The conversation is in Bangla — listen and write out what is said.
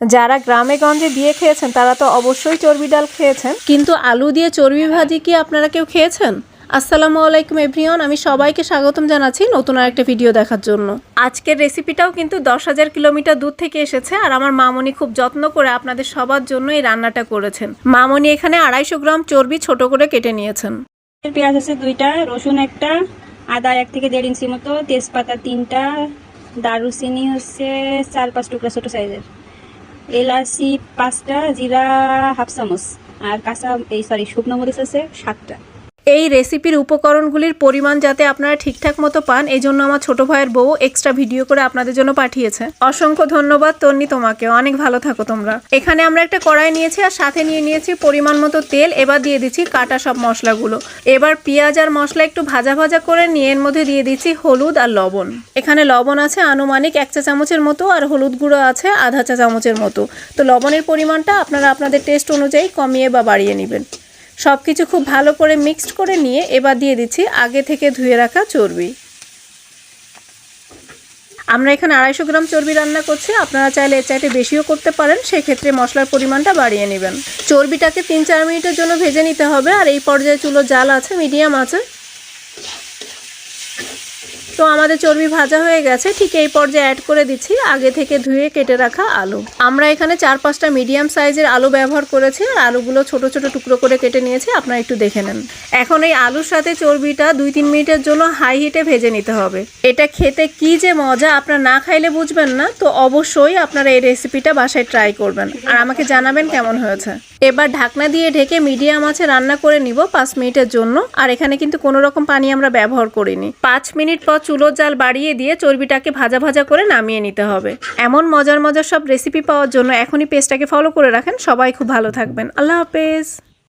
যারা গ্রামে গঞ্জে বিয়ে খেয়েছেন তারা তো অবশ্যই চর্বি ডাল খেয়েছেন। কিন্তু আলু দিয়ে চর্বি ভাজি কি আপনারা কেউ খেয়েছেন? আসসালামু আলাইকুম এভরিওন আমি সবাইকে স্বাগতম জানাচ্ছি নতুন আরেকটা ভিডিও দেখার জন্য। আজকের রেসিপিটাও কিন্তু দশ হাজার কিলোমিটার দূর থেকে এসেছে আর আমার মামনি খুব যত্ন করে আপনাদের সবার জন্য এই রান্নাটা করেছেন। মামনি এখানে আড়াইশো গ্রাম চর্বি ছোট করে কেটে নিয়েছেন। পেঁয়াজ আছে দুইটা রসুন একটা আদা এক থেকে দেড় ইঞ্চি মতো তেজপাতা তিনটা দারুচিনি হচ্ছে চার পাঁচ টুকরা ছোটো সাইজের। এলাচি পাঁচটা জিরা হাফ চামচ আর কাঁচা এই সরি শুকনো মরিচ আছে সাতটা। এই রেসিপির উপকরণগুলির পরিমাণ যাতে আপনারা ঠিকঠাক মতো পান, এই জন্য আমার ছোট ভাইয়ের বউ এক্সট্রা ভিডিও করে আপনাদের জন্য পাঠিয়েছে। অসংখ্য ধন্যবাদ তন্নি তোমাকে, অনেক ভালো থাকো তোমরা। এখানে আমরা একটা কড়াই নিয়েছি আর সাথে নিয়ে নিয়েছি পরিমাণ মতো তেল, এবার দিয়ে দিচ্ছি কাটা সব মশলাগুলো। এবার পেঁয়াজ আর মশলা একটু ভাজা ভাজা করে নিয়ে এর মধ্যে দিয়ে দিচ্ছি হলুদ আর লবণ। এখানে লবণ আছে আনুমানিক এক চা চামচের মতো আর হলুদ গুঁড়ো আছে আধা চা চামচের মতো। তো লবণের পরিমাণটা আপনারা আপনাদের টেস্ট অনুযায়ী কমিয়ে বা বাড়িয়ে নেবেন। সব কিছু খুব ভালো করে মিক্সড করে নিয়ে এবার দিয়ে দিচ্ছি আগে থেকে ধুয়ে রাখা চর্বি। আমরা এখানে আড়াইশো গ্রাম চর্বি রান্না করছি, আপনারা চাইলে এর চাইতে বেশিও করতে পারেন, সেক্ষেত্রে মশলার পরিমাণটা বাড়িয়ে নেবেন। চর্বিটাকে তিন চার মিনিটের জন্য ভেজে নিতে হবে, আর এই পর্যায়ে চুলো জাল আছে, মিডিয়াম আছে তো আমাদের চর্বি ভাজা হয়ে গেছে। ঠিক এই পর্যায়ে অ্যাড করে দিচ্ছি আগে থেকে ধুয়ে কেটে রাখা আলু। আমরা এখানে চার পাঁচটা মিডিয়াম সাইজের আলু ব্যবহার করেছি আর আলুগুলো ছোট ছোট টুকরো করে কেটে নিয়েছি, আপনারা একটু দেখে নেন। এখন এই আলুর সাথে চর্বিটা দুই তিন মিনিটের জন্য হাই হিটে ভেজে নিতে হবে। এটা খেতে কি যে মজা, আপনারা না খাইলে বুঝবেন না, তো অবশ্যই আপনারা এই রেসিপিটা বাসায় ট্রাই করবেন। আর আমাকে জানাবেন কেমন হয়েছে। এবার ঢাকনা দিয়ে ঢেকে মিডিয়াম আছে রান্না করে নিব পাঁচ মিনিটের জন্য। আর এখানে কিন্তু কোনো রকম পানি আমরা ব্যবহার করিনি। পাঁচ মিনিট পর চুলোর জাল বাড়িয়ে দিয়ে চর্বিটাকে ভাজা ভাজা করে নামিয়ে নিতে হবে। এমন মজার মজার সব রেসিপি পাওয়ার জন্য এখনই পেজটাকে ফলো করে রাখেন। সবাই খুব ভালো থাকবেন। আল্লাহ হাফেজ।